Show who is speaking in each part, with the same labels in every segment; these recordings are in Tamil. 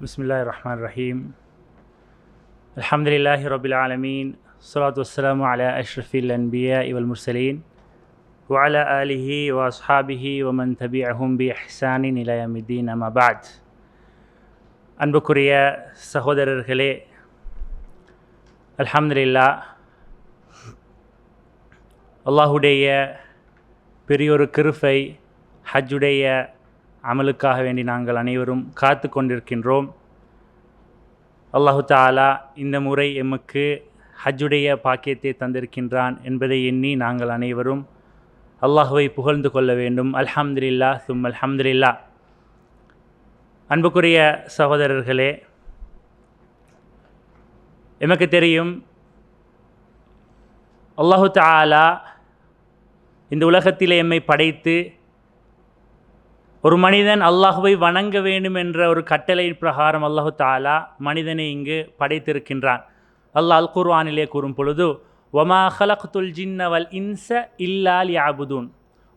Speaker 1: بسم الله الرحمن الرحيم الحمد لله رب العالمين الصلاة والسلام على أشرف الأنبياء والمرسلين وعلى آله وأصحابه ومن تبعهم بإحسان إلى يوم الدين أما بعد அன்புக்குரிய சகோதரர்களே அல்ஹம்துலில்லா அல்லாஹுடைய பெரியொரு கிருஃபை ஹஜ்ஜுடைய அமலுக்காக வேண்டி நாங்கள் அனைவரும் காத்து கொண்டிருக்கின்றோம். அல்லாஹு தாலா இந்த முறை எமக்கு ஹஜ்ஜுடைய பாக்கியத்தை தந்திருக்கின்றான் என்பதை எண்ணி நாங்கள் அனைவரும் அல்லாஹுவை புகழ்ந்து கொள்ள வேண்டும். அல்ஹம்துலில்லா சும் அல்ஹம்துலில்லா அன்புக்குரிய சகோதரர்களே எமக்கு தெரியும் அல்லாஹு தாலா இந்த உலகத்திலே எம்மை படைத்து ஒரு மனிதன் அல்லாஹுவை வணங்க வேண்டும் என்ற ஒரு கட்டளை பிரகாரம் அல்லாஹு தாலா மனிதனை இங்கு படைத்திருக்கின்றான். அல்லாஹ் அல் குர்வானிலே கூறும் பொழுது ஒமா ஹலக்துல் ஜின்னவல் இன்ச இல்லால் யாபுதூன்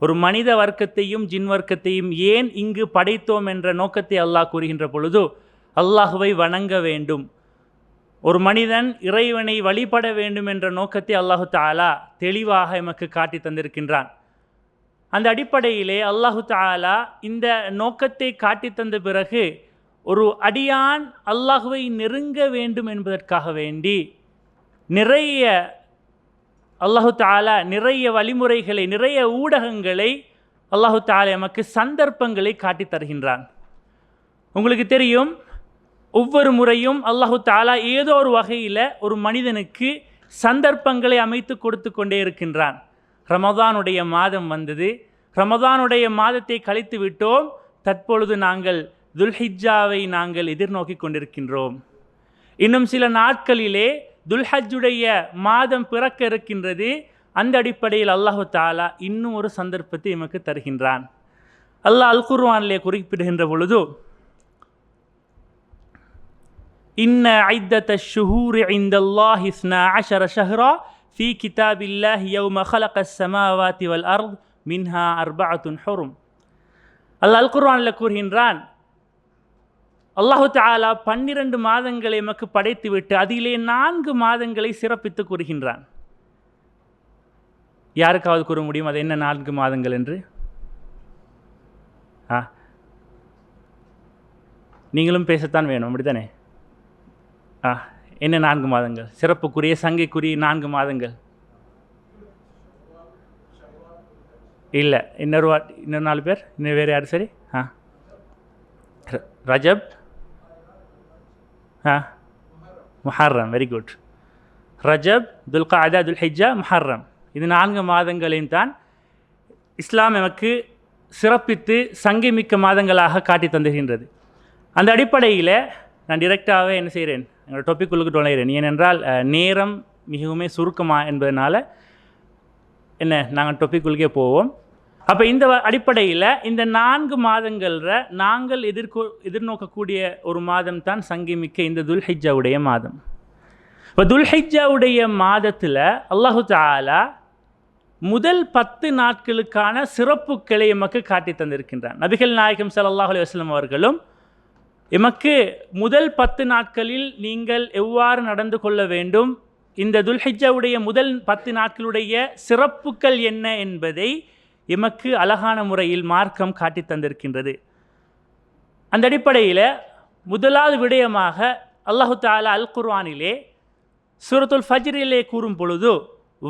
Speaker 1: ஒரு மனித வர்க்கத்தையும் ஜின் வர்க்கத்தையும் ஏன் இங்கு படைத்தோம் என்ற நோக்கத்தை அல்லாஹ் கூறுகின்ற பொழுது அல்லாஹுவை வணங்க வேண்டும். ஒரு மனிதன் இறைவனை வழிபட வேண்டும் என்ற நோக்கத்தை அல்லாஹு தாலா தெளிவாக எமக்கு காட்டி தந்திருக்கின்றான். அந்த அடிப்படையிலே அல்லாஹு தாலா இந்த நோக்கத்தை காட்டி தந்த பிறகு ஒரு அடியான் அல்லாஹுவை நெருங்க வேண்டும் என்பதற்காக வேண்டி நிறைய அல்லாஹு தாலா நிறைய வழிமுறைகளை நிறைய ஊடகங்களை அல்லாஹு தாலா எமக்கு சந்தர்ப்பங்களை காட்டி தருகின்றான். உங்களுக்கு தெரியும் ஒவ்வொரு முறையும் அல்லாஹு தாலா ஏதோ ஒரு வகையில் ஒரு மனிதனுக்கு சந்தர்ப்பங்களை அமைத்து கொடுத்து கொண்டே இருக்கின்றான். ரமதானுடைய மாதம் வந்தது. ரமதானுடைய மாதத்தை கழித்து விட்டோம். தற்பொழுது நாங்கள் துல்ஹிஜாவை நாங்கள் எதிர்நோக்கி கொண்டிருக்கின்றோம். இன்னும் சில நாட்களிலே துல்ஹஜுடைய மாதம் பிறக்க இருக்கின்றது. அந்த அடிப்படையில் அல்லாஹு தாலா இன்னும் ஒரு சந்தர்ப்பத்தை எமக்கு தருகின்றான். அல்லாஹ் அல் குர்வானிலே குறிப்பிடுகின்ற பொழுது இன்ன ஐத்த ஷுஹூர் ஐந்தல்லாஹ் இஸ்னா அஷர ஷஹ்ரா ஃபி கிதாபில்லா யவ் மஹலக சமாவாத்தி வல் அர்த் மின்ஹா அர்பாத்துன் ஹொரும் அல்ல அல் குர்வானில் கூறுகின்றான் அல்லாஹு தாலா பன்னிரண்டு மாதங்களை எமக்கு படைத்துவிட்டு அதிலே நான்கு மாதங்களை சிறப்பித்து கூறுகின்றான். யாருக்காவது கூற முடியும் அது என்ன நான்கு மாதங்கள் என்று? ஆ. நீங்களும் பேசத்தான் வேணும் அப்படித்தானே? ஆ. என்ன நான்கு மாதங்கள்? சிறப்புக்குரிய சங்கைக்குரிய நான்கு மாதங்கள். இல்லை இன்னொரு வா இன்னொரு நாலு பேர்? இன்னும் வேறு யார்? சரி. ஆ. ர- ரஜப். ஆ. முஹர்ரம் வெரி குட் ரஜப் துல்கா துல்காதா துல்ஹிஜா முஹர்ரம். இது நான்கு மாதங்களையும் தான் இஸ்லாம் எமக்கு சிறப்பித்து சங்கைமிக்க மாதங்களாக காட்டி தந்துகின்றது. அந்த அடிப்படையில் நான் டிரெக்டாகவே என்ன செய்கிறேன் என்னோடய டொப்பிக்குள்ளுக்கு நுழைகிறேன் ஏனென்றால் நேரம் மிகவுமே சுருக்கமாக என்பதனால் என்ன நாங்கள் டொப்பிக்குள்கே போவோம். அப்போ இந்த அடிப்படையில் இந்த நான்கு மாதங்களில் நாங்கள் எதிர்கொ எதிர்நோக்கக்கூடிய ஒரு மாதம் தான் சங்கிமிக்க இந்த துல்ஹிஜாவுடைய மாதம். இப்போ துல்ஹிஜாவுடைய மாதத்தில் அல்லாஹு தாலா முதல் பத்து நாட்களுக்கான சிறப்புகளை எமக்கு காட்டி தந்திருக்கின்றார் நபிகள் நாயகம் ஸல்லல்லாஹு அலி வஸ்லம் அவர்களும் எமக்கு முதல் பத்து நாட்களில் நீங்கள் எவ்வாறு நடந்து கொள்ள வேண்டும்? இந்த துல்ஹிஜாவுடைய முதல் பத்து நாட்களுடைய சிறப்புகள் என்ன என்பதை எமக்கு அழகான முறையில் மார்க்கம் காட்டி தந்திருக்கின்றது. அந்த அடிப்படையில் முதலாவது விடயமாக அல்லாஹு தாலா அல் குர்வானிலே சூரத்துல் ஃபஜ்ரிலே கூறும் பொழுது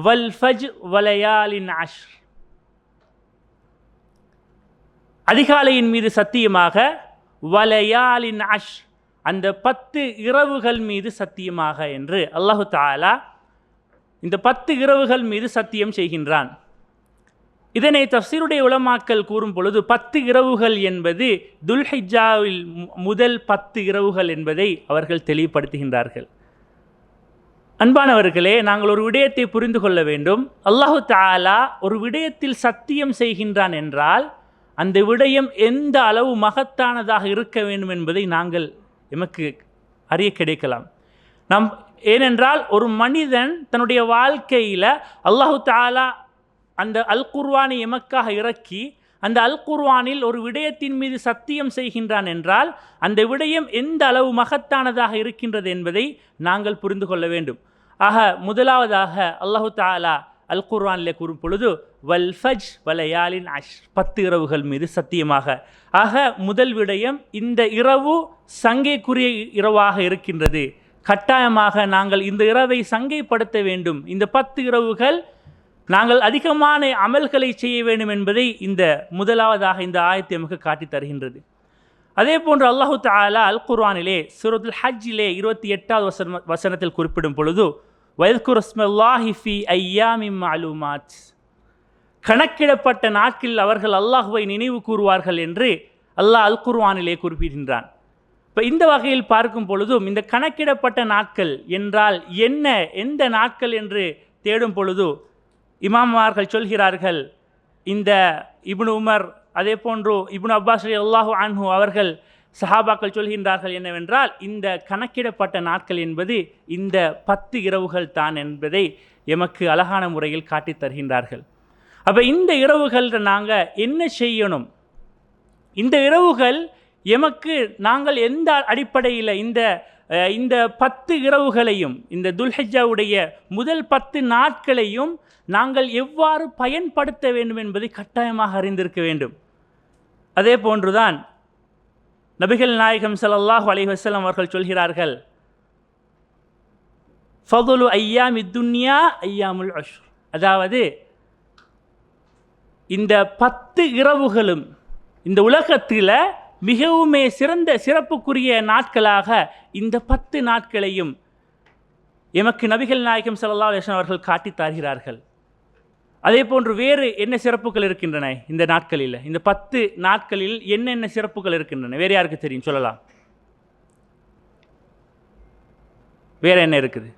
Speaker 1: வல் ஃபஜ் வலையாலின் அஷ் அதிகாலையின் மீது சத்தியமாக வலையாலின் அஷ் அந்த பத்து இரவுகள் மீது சத்தியமாக என்று அல்லாஹு தாலா இந்த பத்து இரவுகள் மீது சத்தியம் செய்கின்றான். இதனை தஃசீருடைய உலமாக்கல் கூறும் பொழுது பத்து இரவுகள் என்பது துல்ஹிஜாவில் முதல் பத்து இரவுகள் என்பதை அவர்கள் தெளிவுபடுத்துகின்றார்கள். அன்பானவர்களே நாங்கள் ஒரு விடயத்தை புரிந்து கொள்ள வேண்டும். அல்லாஹு தாலா ஒரு விடயத்தில் சத்தியம் செய்கின்றான் என்றால் அந்த விடயம் எந்த அளவு மகத்தானதாக இருக்க வேண்டும் என்பதை நாங்கள் எமக்கு அறிய கிடைக்கலாம். நம் ஏனென்றால் ஒரு மனிதன் தன்னுடைய வாழ்க்கையில் அல்லாஹு தாலா அந்த அல் குர்வானை எமக்காக இறக்கி அந்த அல் குர்வானில் ஒரு விடயத்தின் மீது சத்தியம் செய்கின்றான் என்றால் அந்த விடயம் எந்த அளவு மகத்தானதாக இருக்கின்றது என்பதை நாங்கள் புரிந்து கொள்ள வேண்டும். ஆக முதலாவதாக அல்லாஹு தாலா அல் குர்வானில் கூறும் பொழுது வல் ஃபஜ் வலையாலின் அஷ் பத்து இரவுகள் மீது சத்தியமாக. ஆக முதல் விடயம் இந்த இரவு சங்கைக்குரிய இரவாக இருக்கின்றது. கட்டாயமாக நாங்கள் இந்த இரவை சங்கைப்படுத்த வேண்டும். இந்த பத்து இரவுகள் நாங்கள் அதிகமான அமல்களை செய்ய வேண்டும் என்பதை இந்த முதலாவதாக இந்த ஆயத்தை நமக்கு காட்டித் தருகின்றது. அதே போன்று அல்லாஹு தாலா அல் குர்வானிலே சூரத்துல் ஹஜ்ஜிலே இருபத்தி எட்டாவது வசன வசனத்தில் குறிப்பிடும் பொழுது வயதுக்குரஸ்மல்லாஹி ஃபி ஐயாமி மாலுமாத். கணக்கிடப்பட்ட நாட்களில் அவர்கள் அல்லாஹுவை நினைவு கூறுவார்கள் என்று அல்லாஹ் அல் குர்வானிலே குறிப்பிடுகின்றான். இப்போ இந்த வகையில் பார்க்கும் பொழுதும் இந்த கணக்கிடப்பட்ட நாட்கள் என்றால் என்ன எந்த நாட்கள் என்று தேடும் பொழுது இமாமார்கள் சொல்கிறார்கள் இந்த இப்னு உமர் அதே போன்று இப்னு அப்பாஸ் அல்லாஹு அன்ஹு அவர்கள் சஹாபாக்கள் சொல்கின்றார்கள் என்னவென்றால் இந்த கணக்கிடப்பட்ட நாட்கள் என்பது இந்த பத்து இரவுகள் தான் என்பதை எமக்கு அழகான முறையில் காட்டித் தருகின்றார்கள். அப்போ இந்த இரவுகளில் நாங்கள் என்ன செய்யணும்? இந்த இரவுகள் எமக்கு நாங்கள் எந்த அடிப்படையில் இந்த இந்த பத்து இரவுகளையும் இந்த துல்ஹஜாவுடைய முதல் பத்து நாட்களையும் நாங்கள் எவ்வாறு பயன்படுத்த வேண்டும் என்பதை கட்டாயமாக அறிந்திருக்க வேண்டும். அதே போன்றுதான் நபிகள் நாயகம் ஸல்லல்லாஹு அலைஹி அவர்கள் சொல்கிறார்கள் ஃபதுலு ஐயாம் இத்துன்யா ஐயாமுல் அஷ் அதாவது இந்த பத்து இரவுகளும் இந்த உலகத்தில் மிகவுமே சிறந்த சிறப்புக்குரிய நாட்களாக இந்த பத்து நாட்களையும் எமக்கு நபிகள் நாயகம் சல்லா அலைஹி அவர்கள் காட்டித் தருகிறார்கள். அதே போன்று வேறு என்ன சிறப்புகள் இருக்கின்றன இந்த நாட்களில்? இந்த பத்து நாட்களில் என்னென்ன சிறப்புகள் இருக்கின்றன? வேறு யாருக்கு தெரியும்? சொல்லலாம். வேற என்ன இருக்குது?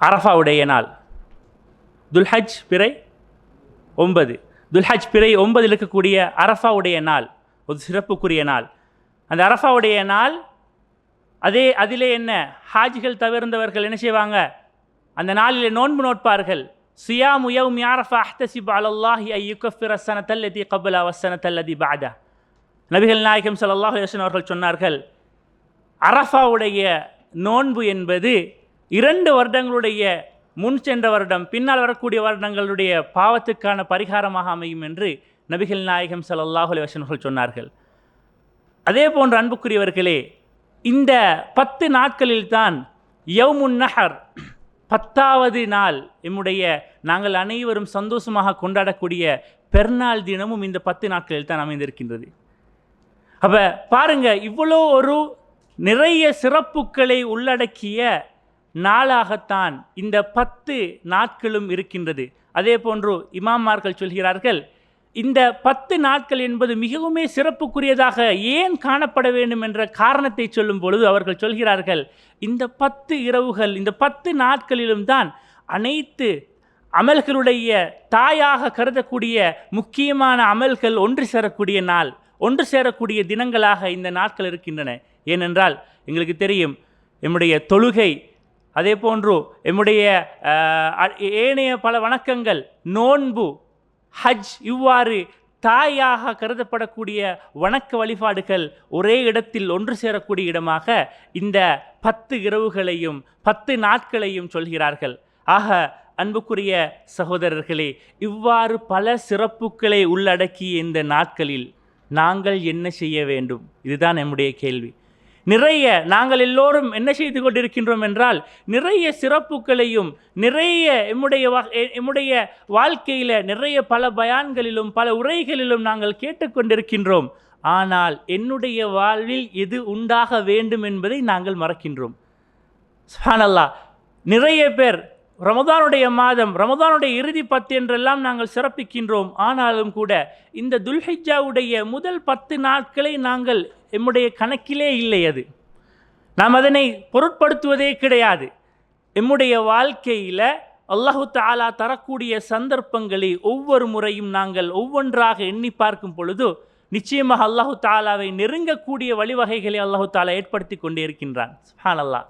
Speaker 1: அரஃபாவுடைய நாள். துல்ஹஜ் பிறை ஒன்பது. துல்ஹஜ் பிறை ஒன்பதில் இருக்கக்கூடிய அரஃபாவுடைய நாள் ஒரு சிறப்புக்குரிய நாள். அந்த அரஃபாவுடைய நாள் அதே அதிலே என்ன? ஹாஜிகள் தவிர்ந்தவர்கள் என்ன செய்வாங்க? அந்த நாளில் நோன்பு நோட்பார்கள். சியாமு யௌம் யாரஃபா அஹ்தசிப் அலல்லாஹி ஐ யுகஃபிர சனத்தல்லதி கபலா வசனத்தல்லதி பாதா நபிகள் நாயகம் ஸல்லல்லாஹு யோசன் அவர்கள் சொன்னார்கள் அரஃபாவுடைய நோன்பு என்பது இரண்டு வருடங்களுடைய முன் சென்ற வருடம் பின்னால் வரக்கூடிய வருடங்களுடைய பாவத்துக்கான பரிகாரமாக அமையும் என்று நபிகள் நாயகம் ஸல்லல்லாஹு அலிவசன்கள் சொன்னார்கள். அதே போன்ற அன்புக்குரியவர்களே இந்த பத்து நாட்களில்தான் யவ்முன் நஹர் பத்தாவது நாள் எம்முடைய நாங்கள் அனைவரும் சந்தோஷமாக கொண்டாடக்கூடிய பெருநாள் தினமும் இந்த பத்து நாட்களில் தான் அமைந்திருக்கின்றது. அப்போ பாருங்க இவ்வளோ ஒரு நிறைய சிறப்புகளை உள்ளடக்கிய நாளாகத்தான் இந்த பத்து நாட்களும் இருக்கின்றது. அதே போன்று இமாமார்கள் சொல்கிறார்கள் இந்த பத்து நாட்கள் என்பது மிகவுமே சிறப்புக்குரியதாக ஏன் காணப்பட வேண்டும் என்ற காரணத்தை சொல்லும் பொழுது அவர்கள் சொல்கிறார்கள் இந்த பத்து இரவுகள் இந்த பத்து நாட்களிலும் தான் அனைத்து அமல்களுடைய தாயாக கருதக்கூடிய முக்கியமான அமல்கள் ஒன்று சேரக்கூடிய நாள் ஒன்று சேரக்கூடிய தினங்களாக இந்த நாட்கள் இருக்கின்றன. ஏனென்றால் எங்களுக்கு தெரியும் எம்முடைய தொழுகை அதே போன்று எம்முடைய ஏனைய பல வணக்கங்கள் நோன்பு ஹஜ் இவ்வாறு தாயாக கருதப்படக்கூடிய வணக்க வழிபாடுகள் ஒரே இடத்தில் ஒன்று சேரக்கூடிய இடமாக இந்த பத்து இரவுகளையும் பத்து நாட்களையும் சொல்கிறார்கள். ஆக அன்புக்குரிய சகோதரர்களே இவ்வாறு பல சிறப்புகளை உள்ளடக்கிய இந்த நாட்களில் நாங்கள் என்ன செய்ய வேண்டும்? இதுதான் நம்முடைய கேள்வி. நிறைய நாங்கள் எல்லோரும் என்ன செய்து கொண்டிருக்கின்றோம் என்றால் நிறைய சிறப்புகளையும் நிறைய எம்முடைய எம்முடைய வாழ்க்கையில் நிறைய பல பயான்களிலும் பல உரைகளிலும் நாங்கள் கேட்டுக்கொண்டிருக்கின்றோம். ஆனால் என்னுடைய வாழ்வில் எது உண்டாக வேண்டும் என்பதை நாங்கள் மறக்கின்றோம். சுப்ஹானல்லாஹ் நிறைய பேர் ரமதானுடைய மாதம் ரமதானுடைய இறுதி பத்து என்றெல்லாம் நாங்கள் சிறப்பிக்கின்றோம். ஆனாலும் கூட இந்த துல்ஹிஜாவுடைய முதல் பத்து நாட்களை நாங்கள் எம்முடைய கணக்கிலே இல்லை அது. நாம் அதனை பொருட்படுத்துவதே கிடையாது. எம்முடைய வாழ்க்கையில் அல்லாஹு தாலா தரக்கூடிய சந்தர்ப்பங்களை ஒவ்வொரு முறையும் நாங்கள் ஒவ்வொன்றாக எண்ணி பார்க்கும் பொழுது நிச்சயமாக அல்லாஹு தாலாவை நெருங்கக்கூடிய வழிவகைகளை அல்லாஹு தாலா ஏற்படுத்தி கொண்டே இருக்கின்றான். சுப்ஹானல்லாஹ்.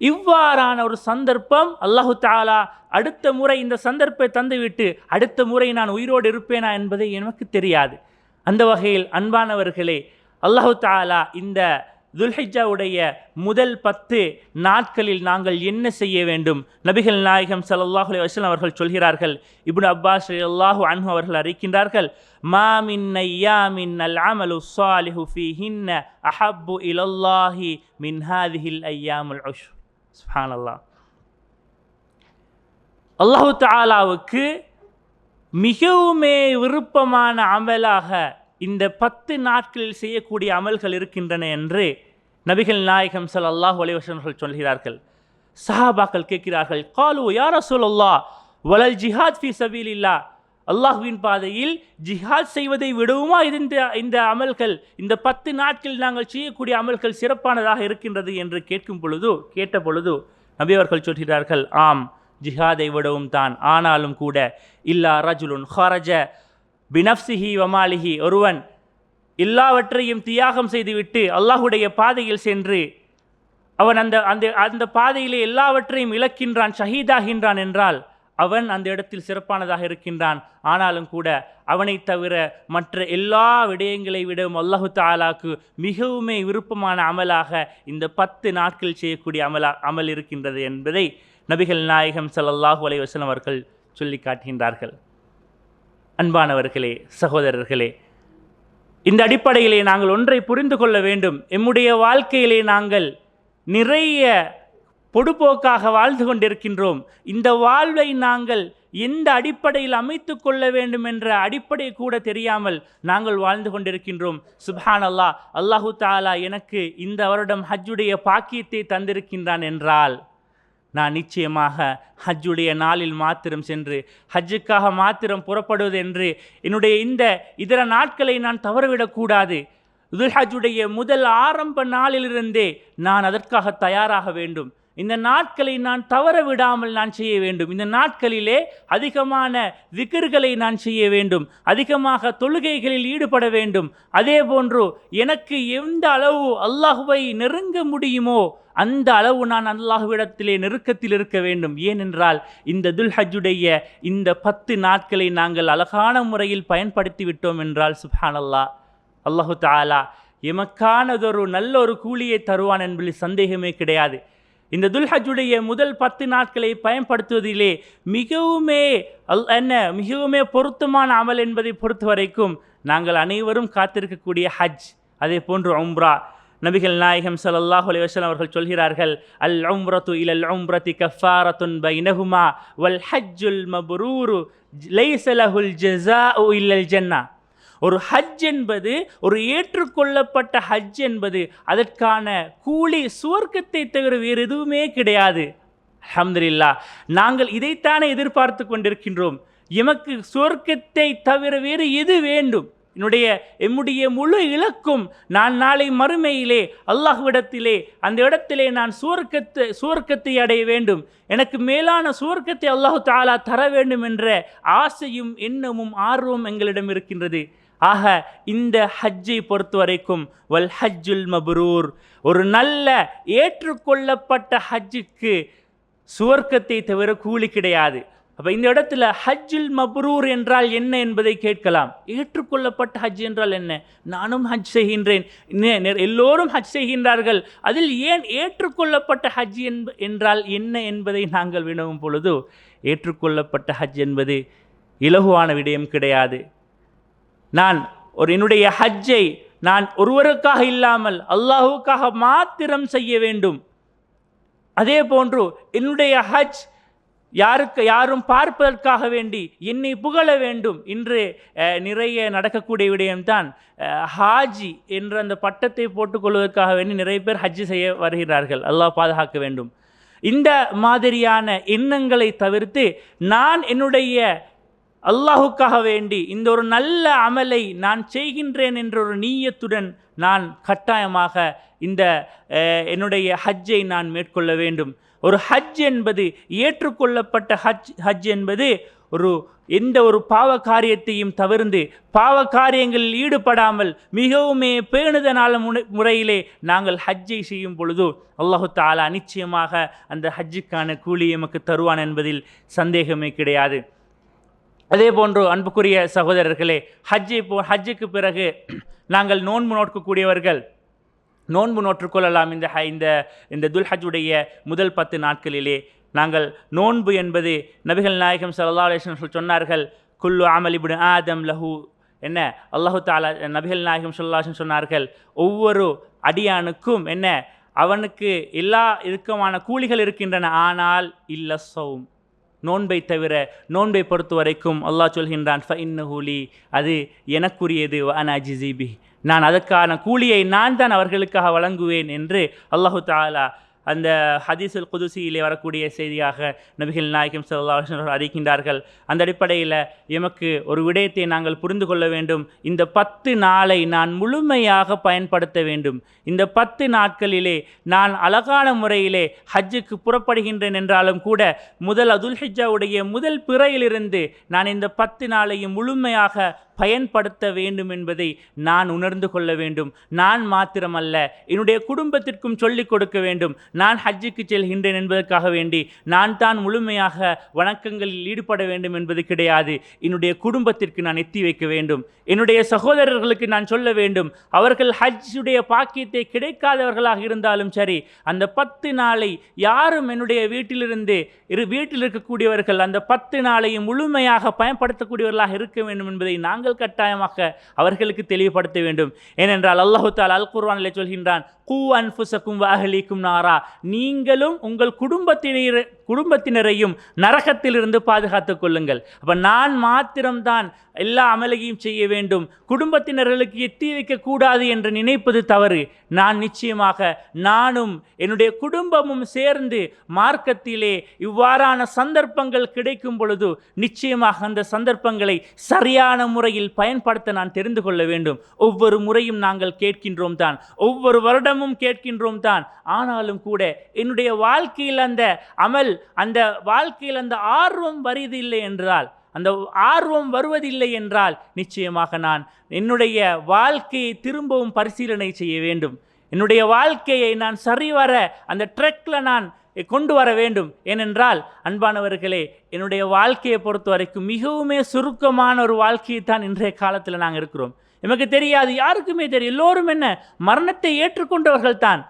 Speaker 1: இவ்வாறான ஒரு சந்தர்ப்பம் அல்லாஹு தாலா அடுத்த முறை இந்த சந்தர்ப்பத்தை தந்துவிட்டு அடுத்த முறை நான் உயிரோடு இருப்பேனா என்பதை எனக்கு தெரியாது. அந்த வகையில் அன்பானவர்களே அல்லாஹு தாலா இந்த துல்ஹிஜாவுடைய முதல் பத்து நாட்களில் நாங்கள் என்ன செய்ய வேண்டும்? நபிகள் நாயகம் ஸல்லல்லாஹு அலி வஸல்லம் அவர்கள் சொல்கிறார்கள் இப்னு அப்பாஸ் அல்லாஹு அன்ஹு அவர்கள் அறிக்கின்றார்கள் மா மின் ஐயாமின் அல் அமலு சாலிஹு ஃபி ஹின்ன அஹப்பு இலல்லாஹி மின் ஹாதிஹில் ஐயாமுல் உஷ் சுப்ஹானல்லாஹ் அல்லாஹு தாலாவுக்கு மிகவுமே விருப்பமான அமலாக இந்த பத்து நாட்களில் செய்யக்கூடிய அமல்கள் இருக்கின்றன என்று நபிகள் நாயகம் சல் அல்லாஹ் வஸல்லம் சொல்கிறார்கள். சஹாபாக்கள் கேட்கிறார்கள் காலு யா சொல்லல்லா வலல் ஜிஹாத் ஃபி சபீலில்லா அல்லாஹ்வின் பாதையில் ஜிஹாத் செய்வதை விடவுமா இந்த இந்த அமல்கள் இந்த பத்து நாட்களில் நாங்கள் செய்யக்கூடிய அமல்கள் சிறப்பானதாக இருக்கின்றது என்று கேட்கும் பொழுது கேட்ட பொழுது நபி அவர்கள் சொல்கிறார்கள் ஆம் ஜிஹாதை விடவும் தான் ஆனாலும் கூட இல்லா ரஜுலுன் ஹரஜ பினப்சிஹி வமாலிஹி ஒருவன் எல்லாவற்றையும் தியாகம் செய்துவிட்டு அல்லாஹுடைய பாதையில் சென்று அவன் அந்த அந்த அந்த பாதையிலே எல்லாவற்றையும் இழக்கின்றான் ஷஹீதாகின்றான் என்றால் அவன் அந்த இடத்தில் சிறப்பானதாக இருக்கின்றான். ஆனாலும் கூட அவனைத் தவிர மற்ற எல்லா விடயங்களை விடவும் அல்லாஹு தாலாக்கு மிகவுமே விருப்பமான அமலாக இந்த பத்து நாட்கள் செய்யக்கூடிய அமலா அமல் இருக்கின்றது என்பதை நபிகள் நாயகம் சல்லாஹூ அலைவசன் அவர்கள் சொல்லி காட்டுகின்றார்கள். அன்பானவர்களே சகோதரர்களே இந்த அடிப்படையிலே நாங்கள் ஒன்றை புரிந்து கொள்ள வேண்டும். எம்முடைய வாழ்க்கையிலே நாங்கள் நிறைய பொடுபோக்காக வாழ்ந்து கொண்டிருக்கின்றோம். இந்த வாழ்வை நாங்கள் எந்த அடிப்படையில் அமைத்து கொள்ள வேண்டும் என்ற அடிப்படை கூட தெரியாமல் நாங்கள் வாழ்ந்து கொண்டிருக்கின்றோம். சுபான் அல்லாஹ் அல்லாஹு தாலா எனக்கு இந்த வருடம் ஹஜ்ஜுடைய பாக்கியத்தை தந்திருக்கின்றான் என்றால் நான் நிச்சயமாக ஹஜ்ஜுடைய நாளில் மாத்திரம் சென்று ஹஜ்ஜுக்காக மாத்திரம் புறப்படுவது என்று என்னுடைய இந்த இதர நாட்களை நான் தவறவிடக்கூடாது. துல்ஹஜுடைய முதல் ஆரம்ப நாளிலிருந்தே நான் அதற்காக தயாராக வேண்டும். இந்த நாட்களை நான் தவற விடாமல் நான் செய்ய வேண்டும். இந்த நாட்களிலே அதிகமான விக்கிர்களை நான் செய்ய வேண்டும். அதிகமாக தொழுகைகளில் ஈடுபட வேண்டும். அதே போன்று எனக்கு எந்த அளவு அல்லாஹுவை நெருங்க முடியுமோ அந்த அளவு நான் அல்லாஹுவிடத்திலே நெருக்கத்தில் இருக்க வேண்டும். ஏனென்றால் இந்த துல்ஹஜ்ஜுடைய இந்த பத்து நாட்களை நாங்கள் அழகான முறையில் பயன்படுத்தி விட்டோம் என்றால் சுஹான் அல்லாஹ் அல்லாஹு தாலா எமக்கானதொரு நல்ல ஒரு கூலியை தருவான் என்பதில் சந்தேகமே கிடையாது. இந்த துல்ஹஜ்ஜுடைய முதல் பத்து நாட்களை பயன்படுத்துவதிலே மிகவுமே அல் என்ன மிகவுமே பொருத்தமான அமல் என்பதை பொறுத்த வரைக்கும் நாங்கள் அனைவரும் காத்திருக்கக்கூடிய ஹஜ் அதே போன்று உம்ரா. நபிகள் நாயகம் சல்லாஹ் அலைஹி அவர்கள் சொல்கிறார்கள் அல் உம்ரத்து இலல் உம்ரதி கஃபாரத்துன் பைனஹுமா வல் ஹஜ்ஜுல் மபுரூரு லைசலஹுல் ஜெசா உ இல்லல் ஜன்னா. ஒரு ஹஜ் என்பது ஒரு ஏற்றுக்கொள்ளப்பட்ட ஹஜ் என்பது அதற்கான கூலி சுவர்க்கத்தை தவிர வேறு எதுவுமே கிடையாது. அஹமதுல்லா நாங்கள் இதைத்தானே எதிர்பார்த்து கொண்டிருக்கின்றோம். எமக்கு சுவர்க்கத்தை தவிர வேறு எது வேண்டும்? என்னுடைய எம்முடைய முழு இலக்கும் நான் நாளை மறுமையிலே அல்லாஹ்விடத்திலே அந்த இடத்திலே நான் சுவர்க்கத்தை சுவர்க்கத்தை அடைய வேண்டும். எனக்கு மேலான சுவர்க்கத்தை அல்லாஹு தாலா தர வேண்டும் என்ற ஆசையும் எண்ணமும் ஆர்வம் எங்களிடம் இருக்கின்றது. ஆக இந்த ஹஜ்ஜை பொறுத்த வரைக்கும் வல் ஹஜ்ஜுல் மபுரூர். ஒரு நல்ல ஏற்றுக்கொள்ளப்பட்ட ஹஜ்ஜுக்கு சுவர்க்கத்தை தவிர கூலி கிடையாது. அப்போ இந்த இடத்துல ஹஜ்ஜுல் மப்ரூர் என்றால் என்ன என்பதை கேட்கலாம். ஏற்றுக்கொள்ளப்பட்ட ஹஜ் என்றால் என்ன? நானும் ஹஜ் செய்கின்றேன். எல்லோரும் ஹஜ் செய்கின்றார்கள். அதில் ஏன் ஏற்றுக்கொள்ளப்பட்ட ஹஜ் என்ப என்றால் என்ன என்பதை நாங்கள் வினவும் பொழுது ஏற்றுக்கொள்ளப்பட்ட ஹஜ் என்பது இலகுவான விடயம் கிடையாது. நான் ஒரு என்னுடைய ஹஜ்ஜை நான் ஒருவருக்காக இல்லாமல் அல்லாஹுக்காக மாத்திரம் செய்ய வேண்டும். அதே போன்று என்னுடைய ஹஜ் யாருக்கு யாரும் பார்ப்பதற்காக வேண்டி என்னை புகழ வேண்டும் இன்று நிறைய நடக்கக்கூடிய விடயம்தான். ஹாஜி என்ற அந்த பட்டத்தை போட்டுக்கொள்வதற்காக வேண்டி நிறைய பேர் ஹஜ் செய்ய வருகிறார்கள். அல்லாஹ் பாதுகாக்க வேண்டும். இந்த மாதிரியான எண்ணங்களை தவிர்த்து நான் என்னுடைய அல்லாஹுக்காக வேண்டி இந்த ஒரு நல்ல அமலை நான் செய்கின்றேன் என்ற ஒரு நீயத்துடன் நான் கட்டாயமாக இந்த என்னுடைய ஹஜ்ஜை நான் மேற்கொள்ள வேண்டும். ஒரு ஹஜ் என்பது ஏற்றுக்கொள்ளப்பட்ட ஹஜ் ஹஜ் என்பது ஒரு எந்த ஒரு பாவ காரியத்தையும் தவிர்ந்து பாவ காரியங்களில் ஈடுபடாமல் மிகவுமே பேணுதனால முறையிலே நாங்கள் ஹஜ்ஜை செய்யும் பொழுது அல்லாஹு தாலா நிச்சயமாக அந்த ஹஜ்ஜுக்கான கூலி எமக்கு தருவான் என்பதில் சந்தேகமே கிடையாது. அதே போன்று அன்புக்குரிய சகோதரர்களே ஹஜ்ஜை போ ஹஜ்ஜுக்கு பிறகு நாங்கள் நோன்பு நோக்கக்கூடியவர்கள் நோன்பு நோற்றுக்கொள்ளலாம். இந்த ஹ- இந்த இந்த துல்ஹஜ்ஜுடைய முதல் பத்து நாட்களிலே நாங்கள் நோன்பு என்பது நபிகள் நாயகம் சல்லா அலைஹி சொன்னார்கள் குல்லு அமல் ஆதம் லஹு. என்ன? அல்லாஹு தாலா நபிகள் நாயகம் ஸல்லல்லாஹு சொன்னார்கள் ஒவ்வொரு அடியானுக்கும் என்ன? அவனுக்கு எல்லா இறுக்கமான கூலிகள் இருக்கின்றன ஆனால் இல்ல சௌம் நோன்பை தவிர நோன்பை பொறுத்த வரைக்கும் அல்லாஹ் சொல்கின்றான் ஃப இன்னஹூலி அது எனக்குரியது அன ஜிசிபி நான் அதற்கான கூலியை நான் தான் அவர்களுக்காக வழங்குவேன் என்று அல்லாஹு தாலா அந்த ஹதீஸுல் குதுசியிலே வரக்கூடிய செய்தியாக நபிகள் நாயகம் ஸல்லல்லாஹு அறிக்கின்றார்கள் அந்த அடிப்படையில் எமக்கு ஒரு விடயத்தை நாங்கள் புரிந்து கொள்ள வேண்டும். இந்த பத்து நாளை நான் முழுமையாக பயன்படுத்த வேண்டும். இந்த பத்து நாட்களிலே நான் அழகான முறையிலே ஹஜ்ஜுக்கு புறப்படுகின்றேன் என்றாலும் கூட முதல் அதுல் ஹிஜாவுடைய முதல் பிறையிலிருந்து நான் இந்த பத்து நாளையும் முழுமையாக பயன்படுத்த வேண்டும் என்பதை நான் உணர்ந்து கொள்ள வேண்டும். நான் மாத்திரமல்ல என்னுடைய குடும்பத்திற்கும் சொல்லிக் கொடுக்க வேண்டும். நான் ஹஜ்ஜுக்கு செல்கின்றேன் என்பதற்காக வேண்டி நான் தான் முழுமையாக வணக்கங்களில் ஈடுபட வேண்டும் என்பது கிடையாது. என்னுடைய குடும்பத்திற்கு நான் எத்தி வைக்க வேண்டும். என்னுடைய சகோதரர்களுக்கு நான் சொல்ல வேண்டும் அவர்கள் ஹஜ்ஜுடைய பாக்கியத்தை கிடைக்காதவர்களாக இருந்தாலும் சரி அந்த பத்து நாளை யாரும் என்னுடைய வீட்டிலிருந்து இரு வீட்டில் இருக்கக்கூடியவர்கள் அந்த பத்து நாளையும் முழுமையாக பயன்படுத்தக்கூடியவர்களாக இருக்க வேண்டும் என்பதை நாங்கள் கட்டாயமாக அவர்களுக்கு தெளிவுபடுத்த வேண்டும். ஏனென்றால் அல்லாஹு தால் அல் குர்வானிலே சொல்கின்றான் கூ அன்புசக்கும் அஹலிக்கும் நாரா. நீங்களும் உங்கள் குடும்பத்தினர் குடும்பத்தினரையும் நரகத்திலிருந்து பாதுகாத்து கொள்ளுங்கள். அப்போ நான் மாத்திரம்தான் எல்லா அமலையும் செய்ய வேண்டும். குடும்பத்தினர்களுக்கு எத்தி வைக்கக்கூடாது என்று நினைப்பது தவறு. நான் நிச்சயமாக நானும் என்னுடைய குடும்பமும் சேர்ந்து மார்க்கத்திலே இவ்வாறான சந்தர்ப்பங்கள் கிடைக்கும் பொழுது நிச்சயமாக அந்த சந்தர்ப்பங்களை சரியான முறையில் பயன்படுத்த நான் தெரிந்து கொள்ள வேண்டும். ஒவ்வொரு முறையும் நாங்கள் கேட்கின்றோம் தான். ஒவ்வொரு வருடமும் கேட்கின்றோம் தான். ஆனாலும் கூட என்னுடைய வாழ்க்கையில் அந்த அமல் அந்த வாழ்க்கையில் அந்த ஆர்வம் வருவதில்லை என்றால் அந்த ஆர்வம் வருவதில்லை என்றால் நிச்சயமாக நான் என்னுடைய வாழ்க்கையை திரும்பவும் பரிசீலனை செய்ய வேண்டும். என்னுடைய வாழ்க்கையை நான் சரிவர அந்த ட்ரெக்கில் நான் கொண்டு வர வேண்டும். ஏனென்றால் அன்பானவர்களே என்னுடைய வாழ்க்கையை பொறுத்த வரைக்கும் மிகவுமே சுருக்கமான ஒரு வாழ்க்கையை தான் இன்றைய காலத்தில் நாங்கள் இருக்கிறோம். நமக்கு தெரியாது யாருக்குமே தெரியும் எல்லோரும் என்ன மரணத்தை ஏற்றுக்கொண்டவர்கள் தான்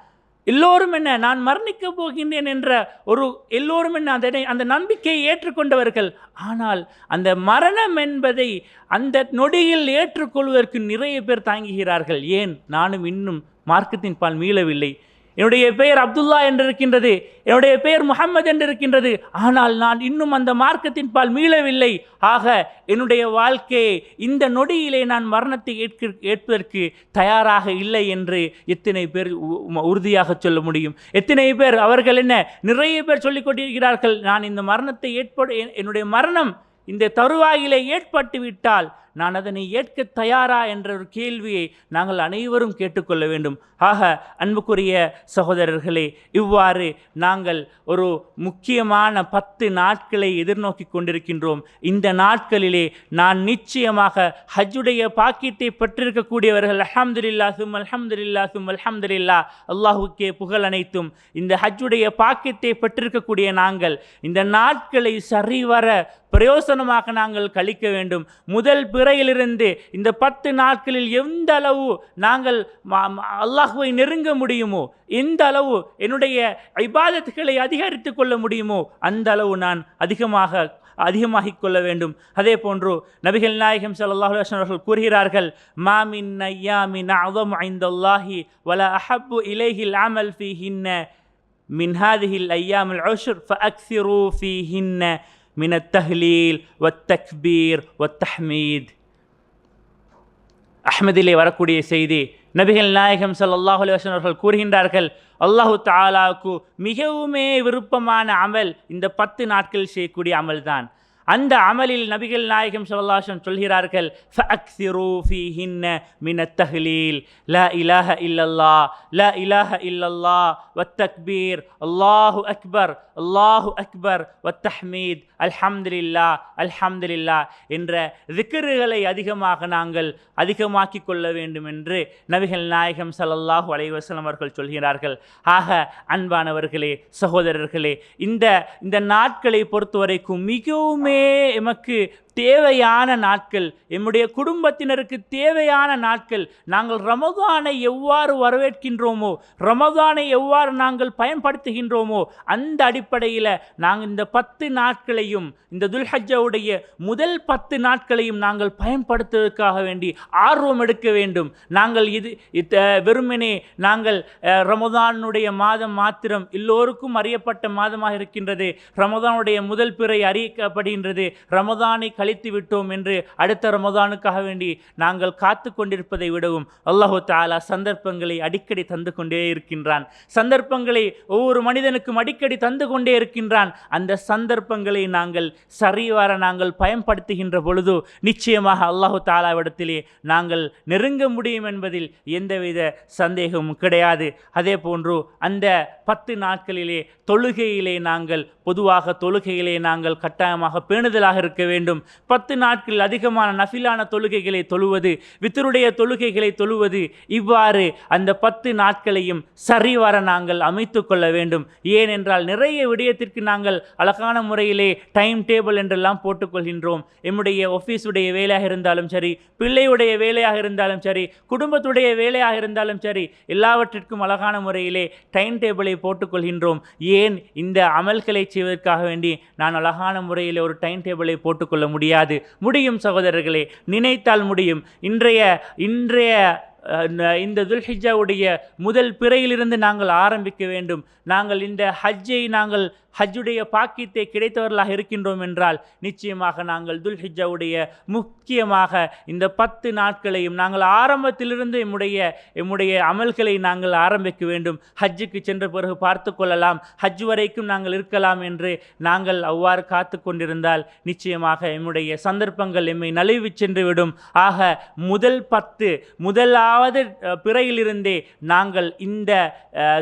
Speaker 1: எல்லோரும் என்ன நான் மரணிக்க போகின்றேன் என்ற ஒரு எல்லோரும் என்ன அந்த அந்த நம்பிக்கையை ஏற்றுக்கொண்டவர்கள். ஆனால் அந்த மரணம் என்பதை அந்த நொடியில் ஏற்றுக்கொள்வதற்கு நிறைய பேர் தாங்குகிறார்கள் ஏன்? நானும் இன்னும் மார்க்கத்தின் பால் மீளவில்லை. என்னுடைய பெயர் அப்துல்லா என்று இருக்கின்றது என்னுடைய பெயர் முகம்மது என்று இருக்கின்றது ஆனால் நான் இன்னும் அந்த மார்க்கத்தின் பால் மீளவில்லை. ஆக என்னுடைய வாழ்க்கையை இந்த நொடியிலே நான் மரணத்தை ஏற்க ஏற்பதற்கு தயாராக இல்லை என்று எத்தனை பேர் உ- உறுதியாக சொல்ல முடியும். எத்தனை பேர் அவர்கள் என்ன நிறைய பேர் சொல்லிக் கொண்டிருக்கிறார்கள். நான் இந்த மரணத்தை ஏற்பட என்னுடைய மரணம் இந்த தருவாயிலே ஏற்பட்டு விட்டால் நான் அதனை ஏற்க தயாரா என்ற ஒரு கேள்வியை நாங்கள் அனைவரும் கேட்டுக்கொள்ள வேண்டும். ஆக அன்புக்குரிய சகோதரர்களே இவ்வாறு நாங்கள் ஒரு முக்கியமான பத்து நாட்களை எதிர்நோக்கி கொண்டிருக்கின்றோம். இந்த நாட்களிலே நான் நிச்சயமாக ஹஜ்ஜுடைய பாக்கியத்தை பெற்றிருக்கக்கூடியவர்கள் அஹமதுல்லா சும் அலமதுல்லா சும் அலமதுல்லா அல்லாஹுக்கே புகழ் அனைத்தும். இந்த ஹஜ்ஜுடைய பாக்கியத்தை பெற்றிருக்கக்கூடிய நாங்கள் இந்த நாட்களை சரிவர பிரயோசனமாக நாங்கள் கழிக்க வேண்டும். முதல் பிறையிலிருந்து இந்த பத்து நாட்களில் எந்த அளவு நாங்கள் அல்லாஹுவை நெருங்க முடியுமோ எந்த அளவு என்னுடைய ஐபாதத்துகளை அதிகரித்து கொள்ள முடியுமோ அந்த அளவு நான் அதிகமாக அதிகமாகி கொள்ள வேண்டும். அதே போன்று நபிகள் நாயகம் சல்லாஹ் அவர்கள் கூறுகிறார்கள் மாமின் ஐயாமின் அவம் ஐந்தல்லாஹி வல அஹப்பு இலைஹில் ஆமல் ஃபி ஹின்ன மின்ஹாதிஹில் ஐயாமில் அஷுர் ஃப அக்சிரு ஃபி ஹின்ன من التهليل والتكبير والتحميد அஹ்மதிலே வரக்கூடிய செய்தி நபிகள் நாயகம் ஸல்லல்லாஹு அலைஹி வஸல்லம் அவர்கள் கூறுகின்றார்கள் அல்லாஹு தஆலாவுக்கு மிகவுமே விருப்பமான அமல் இந்த பத்து நாட்கள் செய்யக்கூடிய அமல்தான் அந்த அமலில் நபிகள் நாயகம் ஸல்லல்லாஹு சொல்கிறார்கள் ஃபஅக்ஸிரு ஹின்ன மின தஹ்லீல். லா இலாஹ இல்லல்லாஹ் லா இலாஹ இல்லல்லாஹ் வத்தக்பீர் அல்லாஹு அக்பர் அல்லாஹு அக்பர் வத்தஹ்மீத் அல்ஹம்துலில்லா அல்ஹம்துலில்லா என்ற திக்ருகளை அதிகமாக நாங்கள் அதிகமாக்கி கொள்ள வேண்டும் என்று நபிகள் நாயகம் சல்லல்லாஹு அலைவசலம் அவர்கள் சொல்கிறார்கள். ஆக அன்பானவர்களே சகோதரர்களே இந்த இந்த நாட்களை பொறுத்தவரைக்கும் மிகவும் எமக்கு தேவையான நாட்கள் எம்முடைய குடும்பத்தினருக்கு தேவையான நாட்கள் நாங்கள் ரமதானை எவ்வாறு வரவேற்கின்றோமோ ரமதானை எவ்வாறு நாங்கள் பயன்படுத்துகின்றோமோ அந்த அடிப்படையில் நாங்கள் இந்த பத்து நாட்களையும் இந்த துல்ஹஜவுடைய முதல் பத்து நாட்களையும் நாங்கள் பயன்படுத்துவதற்காக வேண்டி ஆர்வம் எடுக்க வேண்டும். நாங்கள் இது இத்த- வெறுமனே நாங்கள் ரமதானுடைய மாதம் மாத்திரம் எல்லோருக்கும் அறியப்பட்ட மாதமாக இருக்கின்றது ரமதானுடைய முதல் பிறை அறியப்படுகின்றது ரமதானை கழித்து விட்டோம் என்று அடுத்த ரமதானுக்காக வேண்டி நாங்கள் காத்து கொண்டிருப்பதை விடவும் அல்லாஹு தாலா சந்தர்ப்பங்களை அடிக்கடி தந்து கொண்டே இருக்கின்றான். சந்தர்ப்பங்களை ஒவ்வொரு மனிதனுக்கும் அடிக்கடி தந்து கொண்டே இருக்கின்றான். அந்த சந்தர்ப்பங்களை நாங்கள் சரிவர நாங்கள் பயன்படுத்துகின்ற பொழுது நிச்சயமாக அல்லாஹு தாலாவிடத்திலே நாங்கள் நெருங்க முடியும் என்பதில் எந்தவித சந்தேகமும் கிடையாது. அதே போன்று அந்த பத்து நாட்களிலே தொழுகையிலே நாங்கள் பொதுவாக தொழுகையிலே நாங்கள் கட்டாயமாக பேணுதலாக இருக்க வேண்டும். பத்து நாட்கள் அதிகமான நஃபிலான தொழுகைகளை தொழுவது வித்தருடைய தொழுகைகளை தொழுவது இவ்வாறு அந்த பத்து நாட்களையும் சரிவர நாங்கள் அமைத்து கொள்ள வேண்டும். ஏனென்றால் நிறைய விடயத்திற்கு நாங்கள் அழகான முறையிலே டைம் டேபிள் என்றெல்லாம் போட்டுக்கொள்கின்றோம். எம்முடைய ஆஃபீஸுடைய வேலையாக இருந்தாலும் சரி பிள்ளையுடைய வேலையாக இருந்தாலும் சரி குடும்பத்துடைய வேலையாக இருந்தாலும் சரி எல்லாவற்றிற்கும் அழகான முறையிலே டைம் டேபிளை போட்டுக்கொள்கின்றோம். ஏன்? இந்த அமல்களை செய்வதற்காக வேண்டி நான் அழகான முறையில் ஒரு டைம் டேபிளை போட்டுக்கொள்ள முடியும். முடியாது. முடியும் சகோதரர்களே நினைத்தால் முடியும். இன்றைய இன்றைய இந்த துல்ஹிஜாவுடைய முதல் பிறையிலிருந்து நாங்கள் ஆரம்பிக்க வேண்டும். நாங்கள் இந்த ஹஜ்ஜை நாங்கள் ஹஜ்ஜுடைய பாக்கியத்தை கிடைத்தவர்களாக இருக்கின்றோம் என்றால் நிச்சயமாக நாங்கள் துல்ஹிஜாவுடைய முக்கியமாக இந்த பத்து நாட்களையும் நாங்கள் ஆரம்பத்திலிருந்து எம்முடைய எம்முடைய அமல்களை நாங்கள் ஆரம்பிக்க வேண்டும். ஹஜ்ஜுக்கு சென்ற பிறகு பார்த்து கொள்ளலாம். ஹஜ் வரைக்கும் நாங்கள் இருக்கலாம் என்று நாங்கள் அவ்வாறு காத்து கொண்டிருந்தால் நிச்சயமாக எம்முடைய சந்தர்ப்பங்கள் எம்மை நழுவி சென்று விடும் ஆக முதல் பத்து முதலாவது பிறையிலிருந்தே நாங்கள் இந்த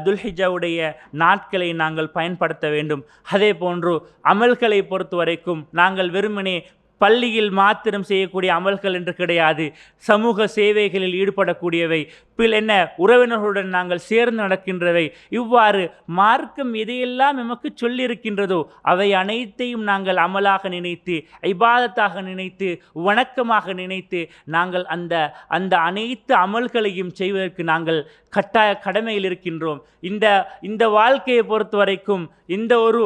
Speaker 1: துல்ஹிஜாவுடைய நாட்களை நாங்கள் பயன்படுத்த வேண்டும். அதே போன்று அமல்களை பொறுத்த வரைக்கும் நாங்கள் வெறுமனே பள்ளியில் மாத்திரம் செய்யக்கூடிய அமல்கள் என்று கிடையாது. சமூக சேவைகளில் ஈடுபடக்கூடியவை. பில் என்ன? உறவினர்களுடன் நாங்கள் சேர்ந்து நடக்கின்றவை. இவ்வாறு மார்க்கம் எதையெல்லாம் எமக்கு சொல்லியிருக்கின்றதோ அவை அனைத்தையும் நாங்கள் அமலாக நினைத்து ஐபாதத்தாக நினைத்து வணக்கமாக நினைத்து நாங்கள் அந்த அந்த அனைத்து அமல்களையும் செய்வதற்கு நாங்கள் கட்டாய கடமையில் இருக்கின்றோம். இந்த இந்த வாழ்க்கையை பொறுத்த வரைக்கும் இந்த ஒரு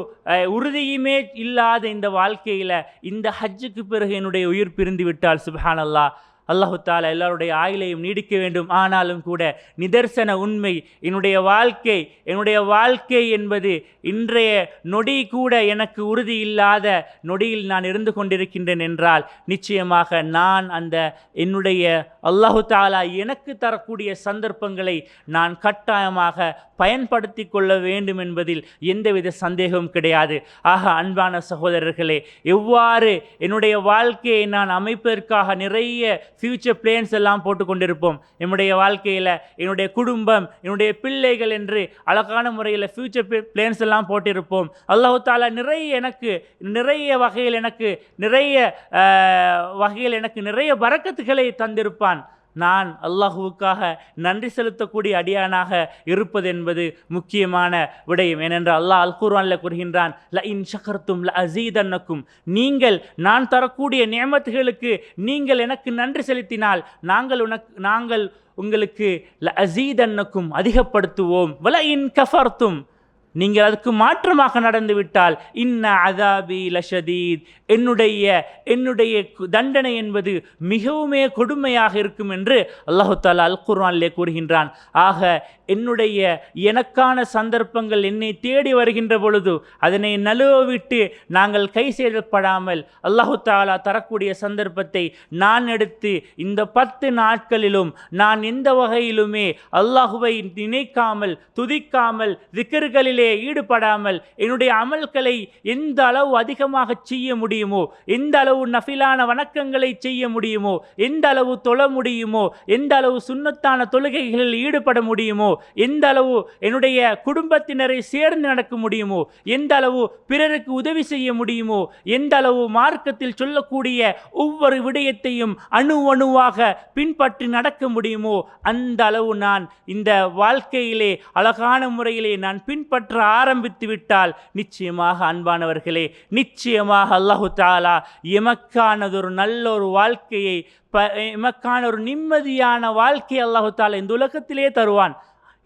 Speaker 1: உறுதியுமே இல்லாத இந்த வாழ்க்கையில் இந்த ஹஜ்ஜுக்கு பிறகு என்னுடைய உயிர் பிரிந்து விட்டால் சுபஹான் அல்லாஹ் அல்லாஹுத்தால எல்லாருடைய ஆயுளையும் நீடிக்க வேண்டும். ஆனாலும் கூட நிதர்சன உண்மை என்னுடைய வாழ்க்கை என்னுடைய வாழ்க்கை என்பது இன்றைய நொடி கூட எனக்கு உறுதி இல்லாத நொடியில் நான் இருந்து கொண்டிருக்கின்றேன் என்றால் நிச்சயமாக நான் அந்த என்னுடைய அல்லாஹு தாலா எனக்கு தரக்கூடிய சந்தர்ப்பங்களை நான் கட்டாயமாக பயன்படுத்தி கொள்ள வேண்டும் என்பதில் எந்தவித சந்தேகமும் கிடையாது. ஆக அன்பான சகோதரர்களே எவ்வாறு என்னுடைய வாழ்க்கையை நான் அமைப்பதற்காக நிறைய ஃப்யூச்சர் பிளேன்ஸ் எல்லாம் போட்டு கொண்டிருப்போம் என்னுடைய வாழ்க்கையில் என்னுடைய குடும்பம் என்னுடைய பிள்ளைகள் என்று அழகான முறையில் ஃப்யூச்சர் பிளேன்ஸ் எல்லாம் போட்டிருப்போம். அல்லாஹு தாலா நிறைய எனக்கு நிறைய வகையில் எனக்கு நிறைய வகையில் எனக்கு நிறைய வரக்கத்துகளை தந்திருப்பான். நான் அல்லாஹுவுக்காக நன்றி செலுத்தக்கூடிய அடியானாக இருப்பது என்பது முக்கியமான விடயம். ஏனென்றால் அல்லாஹ் அல்குர்வானில் கூறுகின்றான் ல இன் ஷக்கர்த்தும் ல அசீதன்னக்கும் நீங்கள் நான் தரக்கூடிய நியமத்துகளுக்கு நீங்கள் எனக்கு நன்றி செலுத்தினால் நாங்கள் உனக்கு நாங்கள் உங்களுக்கு ல அசீதன்னக்கும் அதிகப்படுத்துவோம். வல இன் கஃபர்த்தும் நீங்கள் அதுக்கு மாற்றமாக நடந்துவிட்டால் இன்ன அதாபி லஷதீத். என்னுடைய என்னுடைய தண்டனை என்பது மிகவுமே கொடுமையாக இருக்கும் என்று அல்லாஹு தாலா அல் குர்ஆனிலே கூறுகின்றான். ஆக என்னுடைய எனக்கான சந்தர்ப்பங்கள் என்னை தேடி வருகின்ற பொழுது அதனை நழுவ விட்டு நாங்கள் கை செய்தப்படாமல் அல்லாஹு தாலா தரக்கூடிய சந்தர்ப்பத்தை நான் எடுத்து இந்த பத்து நாட்களிலும் நான் எந்த வகையிலுமே அல்லாஹுவை நினைக்காமல் துதிக்காமல் திக்கர்களில் தொழுகையிலே ஈடுபடாமல் என்னுடைய அமல்களை எந்த அளவு அதிகமாக செய்ய முடியுமோ எந்த அளவு நஃபிலான வணக்கங்களை செய்ய முடியுமோ எந்த அளவு தொழ முடியுமோ எந்த அளவு சுண்ணத்தான தொழுகைகளில் ஈடுபட முடியுமோ எந்த அளவு என்னுடைய குடும்பத்தினரை சேர்ந்து நடக்க முடியுமோ எந்த அளவு பிறருக்கு உதவி செய்ய முடியுமோ எந்த அளவு மார்க்கத்தில் சொல்லக்கூடிய ஒவ்வொரு விடயத்தையும் அணு அணுவாக பின்பற்றி நடக்க முடியுமோ அந்த அளவு நான் இந்த வாழ்க்கையிலே அழகான முறையிலே நான் பின்பற்ற ஆரம்பித்து விட்டால் நிச்சயமாக அன்பானவர்களே நிச்சயமாக அல்லாஹு தாலா எமக்கானதொரு நல்ல ஒரு வாழ்க்கையை ப எமக்கான ஒரு நிம்மதியான வாழ்க்கையை அல்லாஹு தாலா இந்த உலகத்திலே தருவான்.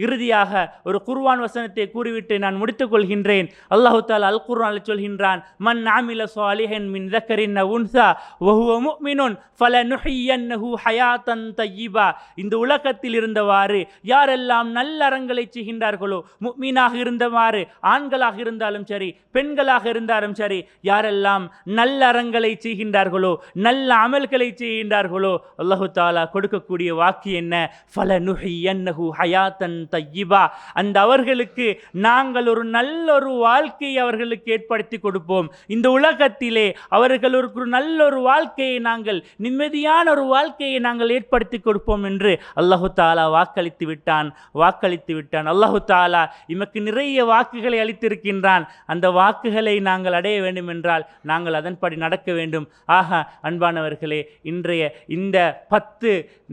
Speaker 1: இறுதியாக ஒரு குர்வான் வசனத்தை கூறிவிட்டு நான் முடித்துக் கொள்கின்றேன். அல்லாஹு தாலா அல் குர்வான் சொல்கின்றான் மன் ஆமில சாலிஹன் மின் தக்கரின் உன்சா வஹுவ முஃமினுன் ஃபல நுஹியன்னஹு ஹயாத்தன் தய்யிபா. இந்த உலகத்தில் இருந்தவாறு யாரெல்லாம் நல்லறங்களை செய்கின்றார்களோ முக்மீனாக இருந்தவாறு ஆண்களாக இருந்தாலும் சரி பெண்களாக இருந்தாலும் சரி யாரெல்லாம் நல்லறங்களை செய்கின்றார்களோ நல்ல அமல்களை செய்கின்றார்களோ அல்லாஹு தாலா கொடுக்கக்கூடிய வாக்கு என்ன? ஃபல நுஹியன்னஹு ஹயாத்தன் தையிபா அந்த அவர்களுக்கு நாங்கள் ஒரு நல்ல ஒரு வாழ்க்கையை அவர்களுக்கு ஏற்படுத்தி கொடுப்போம். இந்த உலகத்திலே அவர்களுக்கு ஒரு நல்ல ஒரு வாழ்க்கையை நாங்கள் நிம்மதியான ஒரு வாழ்க்கையை நாங்கள் ஏற்படுத்தி கொடுப்போம் என்று அல்லாஹு தாலா வாக்களித்து விட்டான் வாக்களித்து விட்டான். அல்லாஹு தாலா இமக்கு நிறைய வாக்குகளை அளித்திருக்கின்றான். அந்த வாக்குகளை நாங்கள் அடைய வேண்டும் என்றால் நாங்கள் அதன்படி நடக்க வேண்டும். ஆக அன்பானவர்களே இன்றைய இந்த பத்து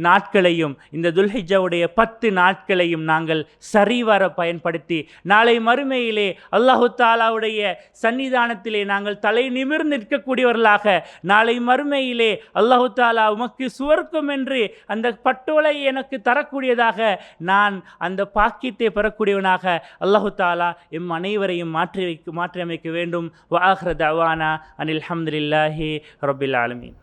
Speaker 1: நாட்களையும் இந்த துல்ஹிஜாவுடைய பத்து நாட்களையும் நாங்கள் நாங்கள் சரிவர பயன்படுத்தி நாளை மறுமையிலே அல்லாஹு தாலாவுடைய சன்னிதானத்திலே நாங்கள் தலை நிமிர்ந்து நிற்கக்கூடியவர்களாக நாளை மறுமையிலே அல்லாஹு தாலா உமக்கு சுவர்க்கும் என்று அந்த பட்டோலை எனக்கு தரக்கூடியதாக நான் அந்த பாக்கியத்தை பெறக்கூடியவனாக அல்லாஹு தாலா எம் அனைவரையும் மாற்றி வைக்க மாற்றி அமைக்க வேண்டும் வாஹ்ர தவானா அனில் அஹமதுல்லாஹி ரபில் ஆலமீன்.